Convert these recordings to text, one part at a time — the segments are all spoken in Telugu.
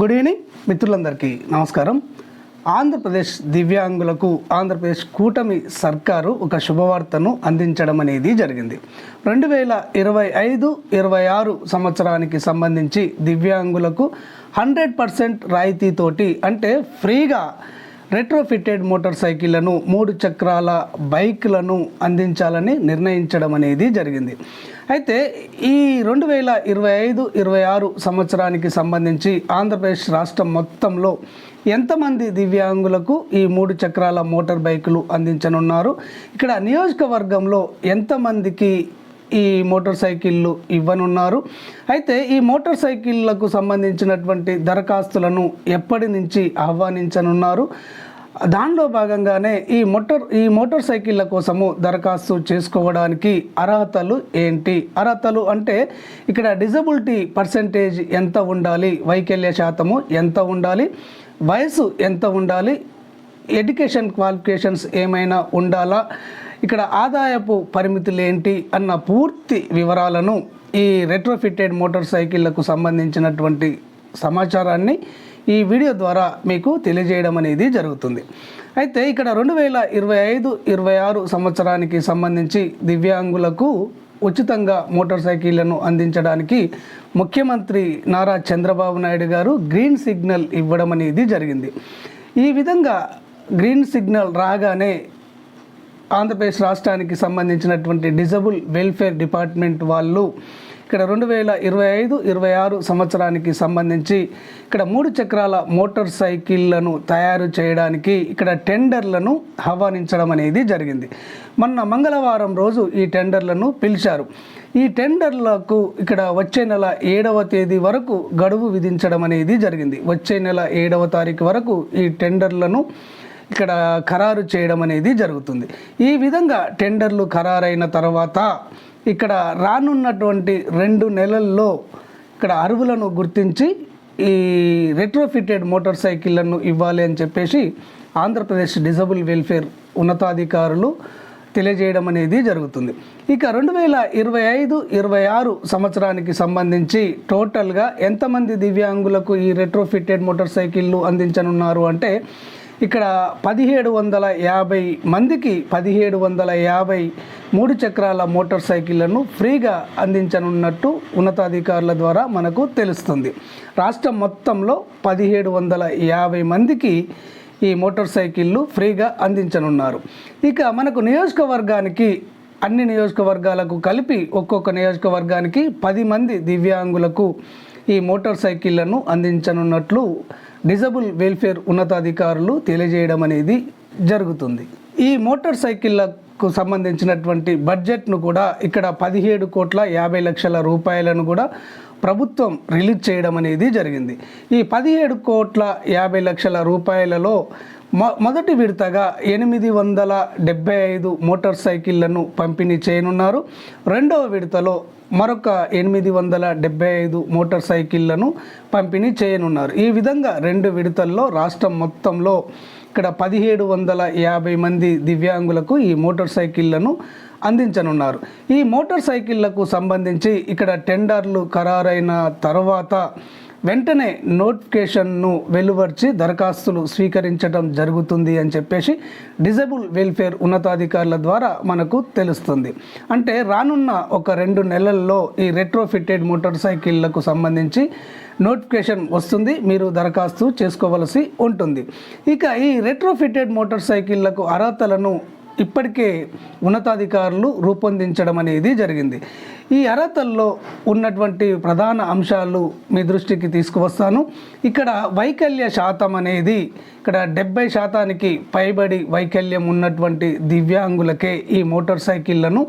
గుడ్ ఈవినింగ్ మిత్రులందరికీ నమస్కారం. ఆంధ్రప్రదేశ్ దివ్యాంగులకు ఆంధ్రప్రదేశ్ కూటమి సర్కారు ఒక శుభవార్తను అందించడం అనేది జరిగింది. రెండు వేల ఇరవై ఐదు ఇరవై ఆరు సంవత్సరానికి సంబంధించి దివ్యాంగులకు హండ్రెడ్ పర్సెంట్ రాయితీతోటి అంటే ఫ్రీగా రెట్రోఫిటెడ్ మోటార్ సైకిళ్ళను మూడు చక్రాల బైక్లను అందించాలని నిర్ణయించడం అనేది జరిగింది. అయితే ఈ రెండు వేల ఇరవై ఐదు ఇరవై ఆరు సంవత్సరానికి సంబంధించి ఆంధ్రప్రదేశ్ రాష్ట్రం మొత్తంలో ఎంతమంది దివ్యాంగులకు ఈ మూడు చక్రాల మోటార్ బైకులు అందించనున్నారు? ఇక్కడ నియోజకవర్గంలో ఎంతమందికి ఈ మోటార్ సైకిళ్ళు ఇవ్వనున్నారు. అయితే ఈ మోటార్ సైకిళ్ళకు సంబంధించినటువంటి దరఖాస్తులను ఎప్పటి నుంచి ఆహ్వానించనున్నారు? దానిలో భాగంగానే ఈ మోటార్ ఈ మోటార్ సైకిళ్ళ కోసము దరఖాస్తు చేసుకోవడానికి అర్హతలు ఏంటి? అర్హతలు అంటే ఇక్కడ డిజబిలిటీ పర్సంటేజ్ ఎంత ఉండాలి? వైకల్య శాతము ఎంత ఉండాలి? వయసు ఎంత ఉండాలి? ఎడ్యుకేషన్ క్వాలిఫికేషన్స్ ఏమైనా ఉండాలా? ఇక్కడ ఆదాయపు పరిమితులు ఏంటి అన్న పూర్తి వివరాలను ఈ రెట్రోఫిటెడ్ మోటార్ సైకిళ్ళకు సంబంధించినటువంటి సమాచారాన్ని ఈ వీడియో ద్వారా మీకు తెలియజేయడం అనేది జరుగుతుంది. అయితే ఇక్కడ రెండు వేల ఇరవై ఐదు ఇరవై ఆరు సంవత్సరానికి సంబంధించి దివ్యాంగులకు ఉచితంగా మోటార్ సైకిళ్ళను అందించడానికి ముఖ్యమంత్రి నారా చంద్రబాబు నాయుడు గారు గ్రీన్ సిగ్నల్ ఇవ్వడం అనేది జరిగింది. ఈ విధంగా గ్రీన్ సిగ్నల్ రాగానే ఆంధ్రప్రదేశ్ రాష్ట్రానికి సంబంధించినటువంటి డిజబుల్ వెల్ఫేర్ డిపార్ట్మెంట్ వాళ్ళు ఇక్కడ రెండు వేల ఇరవై ఐదు ఇరవై ఆరు సంవత్సరానికి సంబంధించి ఇక్కడ మూడు చక్రాల మోటార్ సైకిళ్ళను తయారు చేయడానికి ఇక్కడ టెండర్లను ఆహ్వానించడం అనేది జరిగింది. మొన్న మంగళవారం రోజు ఈ టెండర్లను పిలిచారు. ఈ టెండర్లకు ఇక్కడ వచ్చే నెల ఏడవ తేదీ వరకు గడువు విధించడం అనేది జరిగింది. వచ్చే నెల ఏడవ తారీఖు వరకు ఈ టెండర్లను ఇక్కడ ఖరారు చేయడం అనేది జరుగుతుంది. ఈ విధంగా టెండర్లు ఖరారైన తర్వాత ఇక్కడ రానున్నటువంటి రెండు నెలల్లో ఇక్కడ అరువులను గుర్తించి ఈ రెట్రోఫిటెడ్ మోటార్ సైకిళ్ళను ఇవ్వాలి అని చెప్పేసి ఆంధ్రప్రదేశ్ డిజబుల్ వెల్ఫేర్ ఉన్నతాధికారులు తెలియజేయడం అనేది జరుగుతుంది. ఇక రెండు వేల ఇరవై ఐదు ఇరవై ఆరు సంవత్సరానికి సంబంధించి టోటల్గా ఎంతమంది దివ్యాంగులకు ఈ రెట్రోఫిటెడ్ మోటార్ సైకిళ్ళు అందించనున్నారు అంటే ఇక్కడ పదిహేడు వందల యాభై మందికి పదిహేడు వందల యాభై మూడు చక్రాల మోటార్ సైకిళ్ళను ఫ్రీగా అందించనున్నట్టు ఉన్నతాధికారుల ద్వారా మనకు తెలుస్తుంది. రాష్ట్రం మొత్తంలో పదిహేడు వందల యాభై మందికి ఈ మోటార్ సైకిళ్ళు ఫ్రీగా అందించనున్నారు. ఇక మనకు నియోజకవర్గానికి అన్ని నియోజకవర్గాలకు కలిపి ఒక్కొక్క నియోజకవర్గానికి పది మంది దివ్యాంగులకు ఈ మోటార్ సైకిళ్ళను అందించనున్నట్లు డిజబుల్ వెల్ఫేర్ ఉన్నతాధికారులు తెలియజేయడం అనేది జరుగుతుంది. ఈ మోటార్ సైకిళ్ళకు సంబంధించినటువంటి బడ్జెట్ను కూడా ఇక్కడ పదిహేడు కోట్ల యాభై లక్షల రూపాయలను కూడా ప్రభుత్వం రిలీజ్ చేయడం అనేది జరిగింది. ఈ పదిహేడు కోట్ల యాభై లక్షల రూపాయలలో మొదటి విడతగా ఎనిమిది వందల డెబ్బై ఐదు మోటార్ సైకిళ్ళను పంపిణీ చేయనున్నారు. రెండవ విడతలో మరొక ఎనిమిది వందల డెబ్బై ఐదు మోటార్ సైకిళ్ళను పంపిణీ చేయనున్నారు. ఈ విధంగా రెండు విడతల్లో రాష్ట్రం మొత్తంలో ఇక్కడ పదిహేడు వందల యాభై మంది దివ్యాంగులకు ఈ మోటార్ సైకిళ్ళను అందించనున్నారు. ఈ మోటార్ సైకిళ్ళకు సంబంధించి ఇక్కడ టెండర్లు ఖరారైన తర్వాత వెంటనే నోటిఫికేషన్ను వెలువర్చి దరఖాస్తులు స్వీకరించడం జరుగుతుంది అని చెప్పేసి డిజబుల్ వెల్ఫేర్ ఉన్నతాధికారుల ద్వారా మనకు తెలుస్తుంది. అంటే రానున్న ఒక రెండు నెలల్లో ఈ రెట్రోఫిటెడ్ మోటార్ సైకిళ్ళకు సంబంధించి నోటిఫికేషన్ వస్తుంది మీరు దరఖాస్తు చేసుకోవలసి ఉంటుంది. ఇక ఈ రెట్రోఫిటెడ్ మోటార్ సైకిళ్ళకు అర్హతలను ఇప్పటికే ఉన్నతాధికారులు రూపొందించడం అనేది జరిగింది. ఈ అర్హతల్లో ఉన్నటువంటి ప్రధాన అంశాలు మీ దృష్టికి తీసుకువస్తాను. ఇక్కడ వైకల్య శాతం అనేది ఇక్కడ డెబ్బై శాతానికి పైబడి వైకల్యం ఉన్నటువంటి దివ్యాంగులకే ఈ మోటార్ సైకిళ్ళను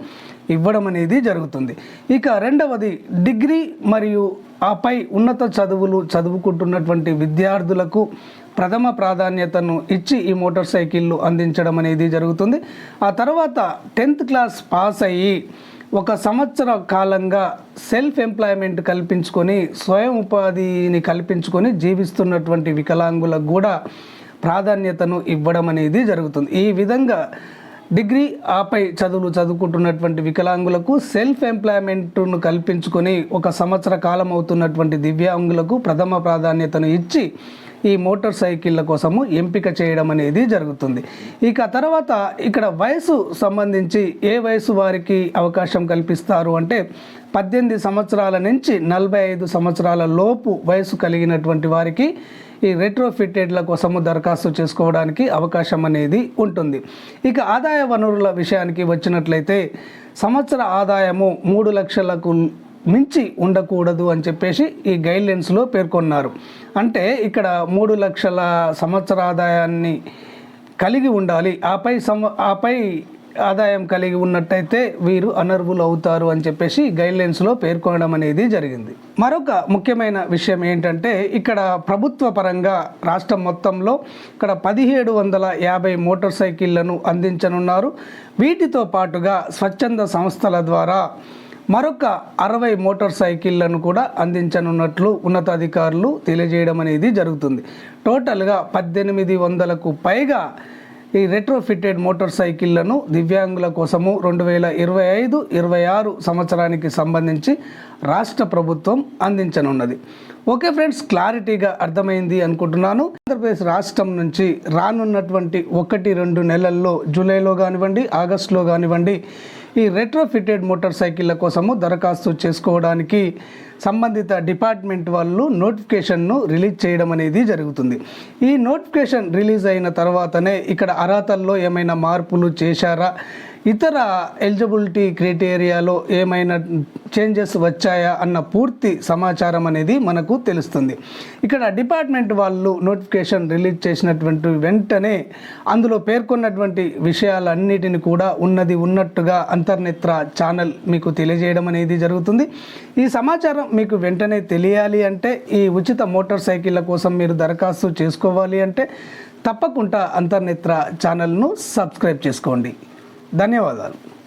ఇవ్వడం అనేది జరుగుతుంది. ఇక రెండవది డిగ్రీ మరియు ఆపై ఉన్నత చదువులు చదువుకుంటున్నటువంటి విద్యార్థులకు ప్రథమ ప్రాధాన్యతను ఇచ్చి ఈ మోటార్ సైకిళ్ళు అందించడం అనేది జరుగుతుంది. ఆ తర్వాత టెన్త్ క్లాస్ పాస్ అయ్యి ఒక సంవత్సర కాలంగా సెల్ఫ్ ఎంప్లాయ్మెంట్ కల్పించుకొని స్వయం ఉపాధిని కల్పించుకొని జీవిస్తున్నటువంటి వికలాంగులకు కూడా ప్రాధాన్యతను ఇవ్వడం అనేది జరుగుతుంది. ఈ విధంగా డిగ్రీ ఆపై చదువులు చదువుకుంటున్నటువంటి వికలాంగులకు సెల్ఫ్ ఎంప్లాయ్మెంట్ను కల్పించుకొని ఒక సంవత్సర కాలం అవుతున్నటువంటి దివ్యాంగులకు ప్రథమ ప్రాధాన్యతను ఇచ్చి ఈ మోటార్ సైకిళ్ళ కోసము ఎంపిక చేయడం అనేది జరుగుతుంది. ఇక తర్వాత ఇక్కడ వయసు సంబంధించి ఏ వయసు వారికి అవకాశం కల్పిస్తారు అంటే పద్దెనిమిది సంవత్సరాల నుంచి నలభై ఐదు సంవత్సరాల లోపు వయసు కలిగినటువంటి వారికి ఈ రెట్రోఫిట్టెడ్ల కోసము దరఖాస్తు చేసుకోవడానికి అవకాశం అనేది ఉంటుంది. ఇక ఆదాయ వనరుల విషయానికి వచ్చినట్లయితే సంవత్సర ఆదాయము మూడు లక్షలకు మించి ఉండకూడదు అని చెప్పేసి ఈ గైడ్లైన్స్లో పేర్కొన్నారు. అంటే ఇక్కడ మూడు లక్షల సంవత్సర ఆదాయాన్ని కలిగి ఉండాలి. ఆపై సమ ఆపై ఆదాయం కలిగి ఉన్నట్టయితే వీరు అనర్హులు అవుతారు అని చెప్పేసి గైడ్లైన్స్లో పేర్కొనడం అనేది జరిగింది. మరొక ముఖ్యమైన విషయం ఏంటంటే ఇక్కడ ప్రభుత్వ పరంగా రాష్ట్రం మొత్తంలో ఇక్కడ పదిహేడు వందల యాభై మోటార్ సైకిళ్ళను అందించనున్నారు. వీటితో పాటుగా స్వచ్ఛంద సంస్థల ద్వారా మరొక అరవై మోటార్ సైకిళ్ళను కూడా అందించనున్నట్లు ఉన్నతాధికారులు తెలియజేయడం అనేది జరుగుతుంది. టోటల్గా పద్దెనిమిది వందలకు పైగా ఈ రెట్రోఫిటెడ్ మోటార్ సైకిళ్ళను దివ్యాంగుల కోసము రెండు వేల ఇరవై ఐదు ఇరవై ఆరు సంవత్సరానికి సంబంధించి రాష్ట్ర ప్రభుత్వం అందించనున్నది. ఓకే ఫ్రెండ్స్ క్లారిటీగా అర్థమైంది అనుకుంటున్నాను. ఆంధ్రప్రదేశ్ రాష్ట్రం నుంచి రానున్నటువంటి ఒకటి రెండు నెలల్లో జూలైలో కానివ్వండి ఆగస్టులో కానివ్వండి ఈ రెట్రోఫిటెడ్ మోటార్ సైకిళ్ళ కోసము దరఖాస్తు చేసుకోవడానికి సంబంధిత డిపార్ట్మెంట్ వాళ్ళు నోటిఫికేషన్ను రిలీజ్ చేయడం అనేది జరుగుతుంది. ఈ నోటిఫికేషన్ రిలీజ్ అయిన తర్వాతనే ఇక్కడ అర్హతల్లో ఏమైనా మార్పులు చేశారా? ఇతర ఎలిజిబిలిటీ క్రైటీరియాలో ఏమైనా చేంజెస్ వచ్చాయా అన్న పూర్తి సమాచారం అనేది మనకు తెలుస్తుంది. ఇక్కడ డిపార్ట్మెంట్ వాళ్ళు నోటిఫికేషన్ రిలీజ్ చేసినటువంటి వెంటనే అందులో పేర్కొన్నటువంటి విషయాలన్నిటిని కూడా ఉన్నది ఉన్నట్టుగా అంతర్నేత్ర ఛానల్ మీకు తెలియజేయడం అనేది జరుగుతుంది. ఈ సమాచారం మీకు వెంటనే తెలియాలి అంటే ఈ ఉచిత మోటార్ సైకిళ్ళ కోసం మీరు దరఖాస్తు చేసుకోవాలి అంటే తప్పకుండా అంతర్నేత్ర ఛానల్ను సబ్స్క్రైబ్ చేసుకోండి. ధన్యవాదాలు.